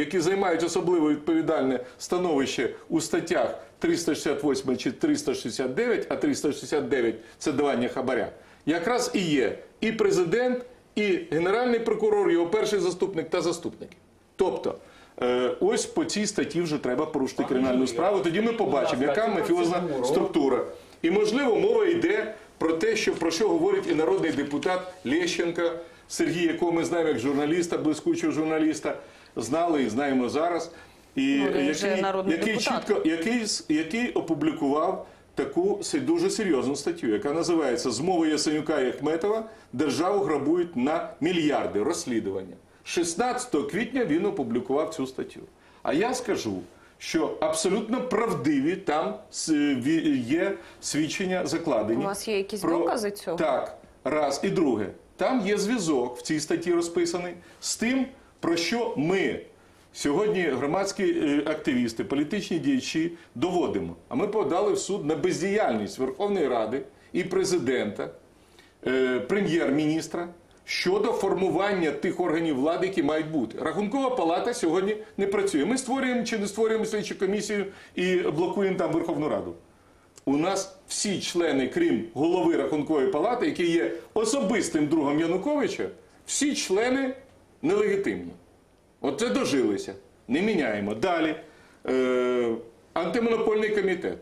які займають особливо відповідальне становище у статтях 368 чи 369, а 369 – це давання хабаря, якраз і є і президент, і генеральний прокурор, його перший заступник та заступники. Тобто, е, ось по цій статті вже треба порушити кримінальну справу. Тоді ми побачимо, яка мафіозна структура. І можливо, мова йде про те, що про що говорить і народний депутат Лещенко, Сергій, якого ми знаємо як журналіста, блискучого журналіста, знали і знаємо зараз. І Ну, народний який чітко який, який опублікував таку дуже серйозну статтю, яка називається Змови Ясенюка і Ахметова державу грабують на мільярди розслідування. 16 квітня він опублікував цю статтю. А я скажу, що абсолютно правдиві там є свідчення закладені. У вас є якісь про- докази цього? Так, раз. І друге, там є зв'язок в цій статті розписаний з тим, про що ми сьогодні, громадські е, активісти, політичні діячі, доводимо. А ми подали в суд на бездіяльність Верховної Ради і президента, е, прем'єр-міністра щодо формування тих органів влади, які мають бути. Рахункова палата сьогодні не працює. Ми створюємо чи не створюємо слідчу комісію і блокуємо там Верховну Раду. У нас всі члени, крім голови рахункової палати, який є особистим другом Януковича, всі члени нелегітимні. Оце дожилися. Не міняємо. Далі. Е, антимонопольний комітет.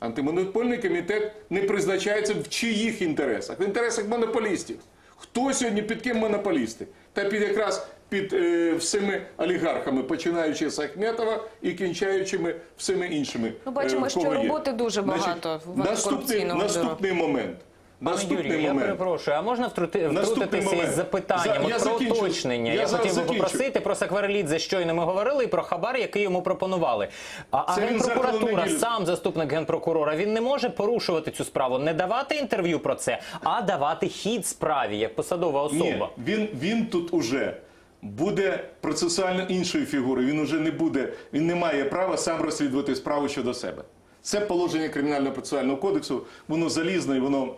Антимонопольний комітет не призначається в чиїх інтересах? В інтересах монополістів. Хто сьогодні під ким монополісти? Та під якраз під е, всіми олігархами, починаючи з Ахметова і кінчаючими всіми іншими. Ну, бачимо, е, що роботи дуже багато в наступний, наступний момент. Пане Юрію, я перепрошую, а можна втрути- втрутитися із запитанням За- я От про закінчу. уточнення? Я Я, хотів би закінчу. попросити про Сакварелідзе щойно ми говорили і про хабар, який йому пропонували. А, а генпрокуратура, сам заступник генпрокурора, він не може порушувати цю справу, не давати інтерв'ю про це, а давати хід справі як посадова особа. Ні, він, він тут уже буде процесуально іншою фігурою. Він уже не буде, він не має права сам розслідувати справу щодо себе. Це положення кримінального процесуального кодексу, воно залізне і воно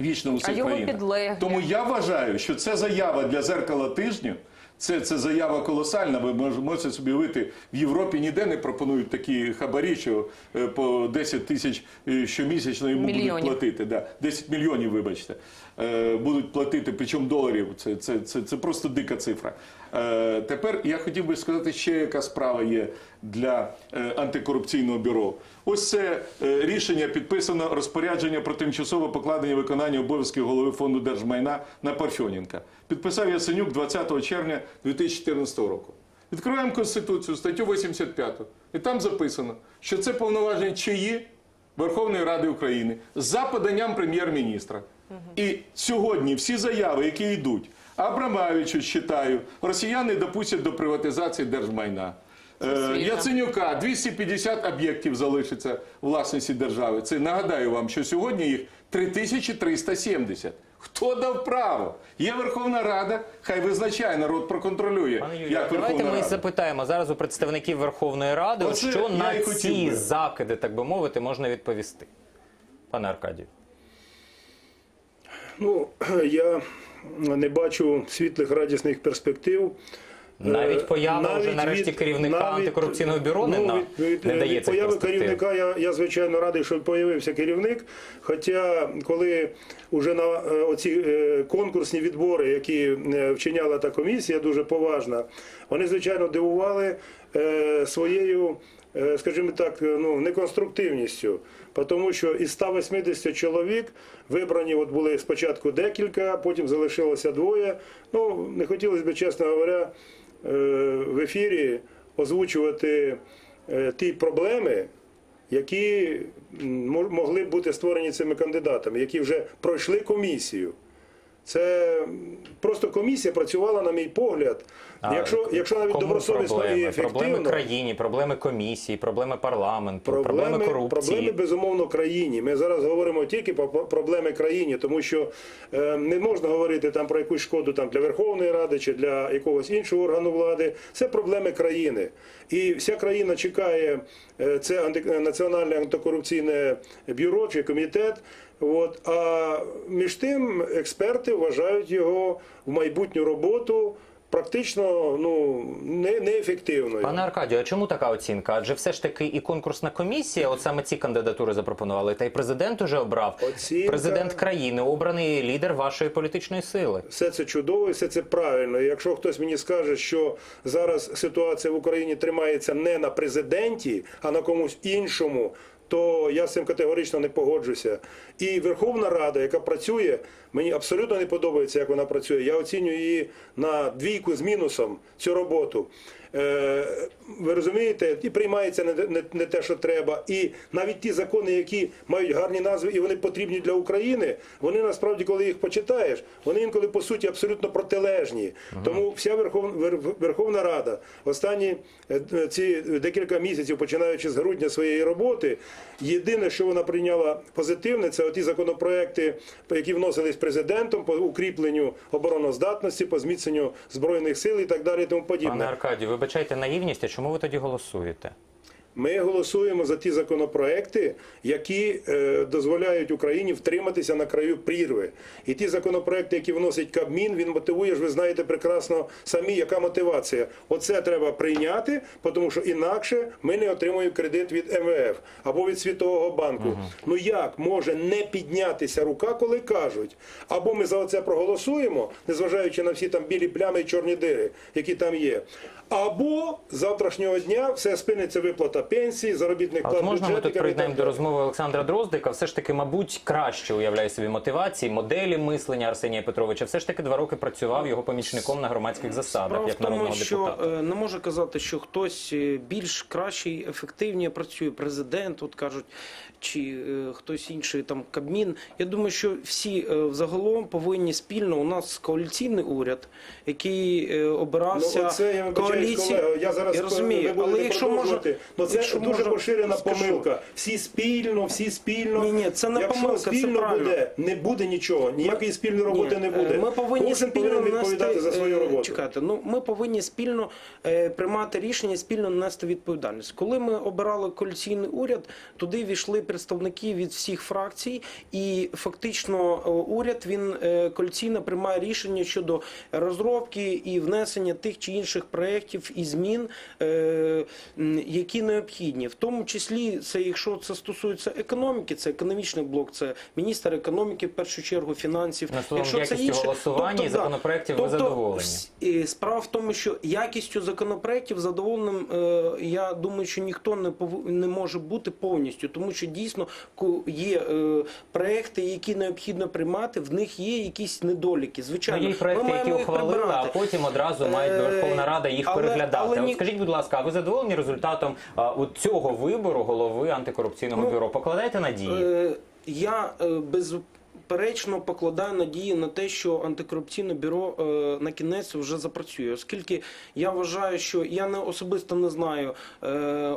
вічно цих країнах. Тому я вважаю, що це заява для зеркала тижню. Це, це заява колосальна. Ви мож- можете собі уявити, в Європі ніде не пропонують такі хабарі, що е, по 10 тисяч е, щомісячно йому будуть платити. Да. 10 мільйонів, вибачте, е, будуть платити, причому доларів. Це, це, це, це просто дика цифра. Е, Тепер я хотів би сказати, ще яка справа є для е, антикорупційного бюро. Ось це е, рішення підписано розпорядження про тимчасове покладення виконання обов'язків голови фонду держмайна на Парфьоненка. Підписав Яценюк 20 червня 2014 року. Відкриваємо Конституцію, статтю 85. І там записано, що це повноваження чиї Верховної Ради України за поданням прем'єр-міністра. І сьогодні всі заяви, які йдуть, Абрамавичу читаю, росіяни допустять до приватизації держмайна. Е. Яценюка 250 об'єктів залишиться власності держави. Це нагадаю вам, що сьогодні їх 3370. Хто дав право? Є Верховна Рада, хай визначає, народ проконтролює. Пане Юрію, як давайте ми Рада. запитаємо зараз у представників Верховної Ради, от Оце що я на і хотів ці би. закиди, так би мовити, можна відповісти. Пане Аркадію. Ну, я не бачу світлих радісних перспектив. Навіть Е, поява вже нарешті керівника антикорупційного бюро не, на- від, від, не дає від цих появи керівника я, я звичайно радий, що появився керівник. Хоча, коли вже на е, оці е, конкурсні відбори, які вчиняла та комісія, дуже поважна, вони звичайно дивували своєю. Скажімо так, ну неконструктивністю, тому що із 180 чоловік вибрані от були спочатку декілька, потім залишилося двоє. Ну не хотілося б, чесно говоря, в ефірі озвучувати е, ті проблеми, які могли б бути створені цими кандидатами, які вже пройшли комісію. Це просто комісія працювала, на мій погляд. Якщо, якщо навіть добросовісно проблеми? і ефективно, Проблеми країні, проблеми комісії, проблеми парламенту, проблеми, Проблеми, корупції. проблеми безумовно країні. Ми зараз говоримо тільки про про проблеми країні, тому що е, не можна говорити там про якусь шкоду там для Верховної Ради чи для якогось іншого органу влади. Це проблеми країни. І вся країна чекає е, це анти- національне антикорупційне бюро чи комітет. От а між тим експерти вважають його в майбутню роботу практично ну, не, неефективною. Пане Аркадію, а чому така оцінка? Адже все ж таки і конкурсна комісія, от саме ці кандидатури запропонували, та й президент уже обрав. Оцінка. Президент країни, обраний лідер вашої політичної сили. Все це чудово, і все це правильно. І якщо хтось мені скаже, що зараз ситуація в Україні тримається не на президенті, а на комусь іншому, то я з цим категорично не погоджуся. І Верховна Рада, яка працює, мені абсолютно не подобається, як вона працює. Я оцінюю її на двійку з мінусом цю роботу. Е, ви розумієте, і приймається не, не, не те, що треба. І навіть ті закони, які мають гарні назви і вони потрібні для України, вони насправді, коли їх почитаєш, вони інколи по суті абсолютно протилежні. Тому вся Верховна, Вер- Верховна Рада останні е, ці декілька місяців, починаючи з грудня своєї роботи, єдине, що вона прийняла позитивне, це оті законопроекти, які вносились президентом по укріпленню обороноздатності, по зміцненню збройних сил і так далі. І тому подібне. Пане Аркадію, вибачайте наївність, а чому ви тоді голосуєте? Ми голосуємо за ті законопроекти, які е, дозволяють Україні втриматися на краю прірви. І ті законопроекти, які вносить Кабмін, він мотивує ж, ви знаєте прекрасно самі, яка мотивація. Оце треба прийняти, тому що інакше ми не отримуємо кредит від МВФ або від Світового банку. Ну як може не піднятися рука, коли кажуть, або ми за це проголосуємо, незважаючи на всі там білі плями і чорні дири, які там є. Або з завтрашнього дня все спиниться виплата пенсії, заробітних плат можна ми тут приєднаємо до розмови Олександра Дроздика? Все ж таки, мабуть, краще уявляє собі мотивації, моделі мислення Арсенія Петровича. Все ж таки два роки працював його помічником на громадських засадах, Справа в як тому, народного що депутата. е, не може казати, що хтось е, більш кращий, ефективніше працює. Президент, от кажуть, чи е, хтось інший там Кабмін. Я думаю, що всі е, взагалом повинні спільно. У нас коаліційний уряд, який е, обирався Ну, оце я вибачаюсь, коаліції. колего, я зараз я розумію, але якщо. Ну, це якщо дуже може, поширена скажу. помилка. Всі спільно, всі спільно. Ні, ні, це не Якщо помилка, це спільно правильно. буде, не буде нічого. Ніякої спільної роботи Ні, не е, буде. Ми повинні Кожен спільно повинен відповідати нести, за свою е, роботу. Чекайте, ну ми повинні спільно е, приймати рішення, спільно нести відповідальність. Коли ми обирали коаліційний уряд, туди війшли представники від всіх фракцій, і фактично е, уряд він е, коаліційно приймає рішення щодо розробки і внесення тих чи інших проєктів і змін, е, які необхідні. В тому числі, це якщо це стосується економіки, це економічний блок, це міністр економіки в першу чергу, фінансів. Ну, словом, якістю голосування і законопроектів ви задоволені. Справа в тому, що якістю законопроектів задоволеним, е, я думаю, що ніхто не пов- не може бути повністю, тому що дійсно є е, проекти, які необхідно приймати, в них є якісь недоліки. Ну, Звичайно, є проекти, ми які ухвалили, а потім одразу мають Е, Верховна Рада їх але- переглядати. але От скажіть, будь ласка, а ви задоволені результатом а, от цього вибору голови антикорупційного Ну, бюро? Покладаєте надії? Е, Я е, безперечно покладаю надії на те, що антикорупційне бюро е, на кінець вже запрацює, оскільки я вважаю, що я не особисто не знаю е,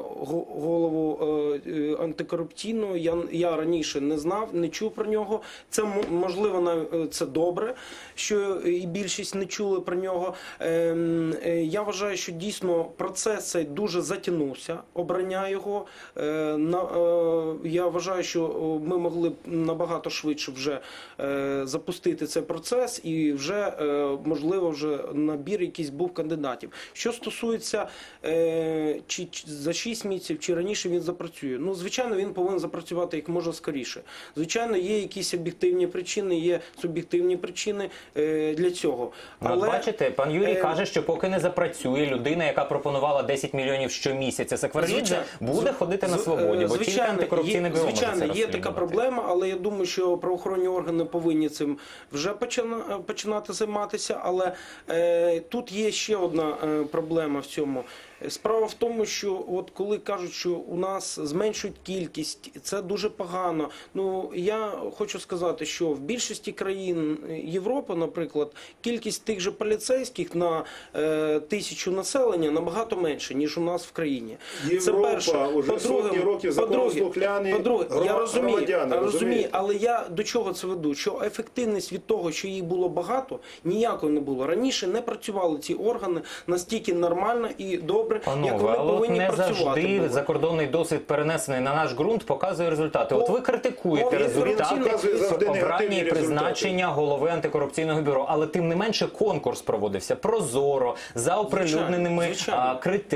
голову е, е, антикорупційного. Я, я раніше не знав, не чув про нього. Це можливо нав- е, це добре, що і більшість не чули про нього. Ем, е, Я вважаю, що дійсно процес цей дуже затягнувся, обрання його. Е, на- е, Я вважаю, що ми могли б набагато швидше вже е, запустити цей процес і вже е, можливо вже набір якийсь був кандидатів. Що стосується е, чи чи за 6 місяців, чи раніше він запрацює. Ну звичайно, він повинен запрацювати як можна скоріше. Звичайно, є якісь об'єктивні причини, є суб'єктивні причини е, для цього. Ну, от бачите, пан Юрій е, каже, що поки не запрацює людина, яка пропонувала 10 мільйонів щомісяця Сакварідзе, Звичайно. буде ходити на свободі, бо тільки антикорупційне бюро звичайно, є така проблема, але я думаю, що правоохоронні органи повинні цим вже почина- починати займатися. Але е, тут є ще одна е, проблема в цьому. Справа в тому, що от коли кажуть, що у нас зменшують кількість, це дуже погано. Ну я хочу сказати, що в більшості країн Європи, наприклад, кількість тих же поліцейських на е, тисячу населення набагато менше ніж у нас в країні. Європа уже сотні років законослухляні по-друге, я громадяни, розумію, розумієте? розумію, але я до чого це це веду, що ефективність від того, що їх було багато, ніякої не було. Раніше не працювали ці органи настільки нормально і добре, як Панове, вони але от повинні не працювати. завжди були. закордонний досвід перенесений на наш ґрунт показує результати. От ви критикуєте по- результати обрані показує завжди обрання негативні і призначення голови антикорупційного бюро, але тим не менше конкурс проводився прозоро за оприлюдненими звичайно. а, критеріями.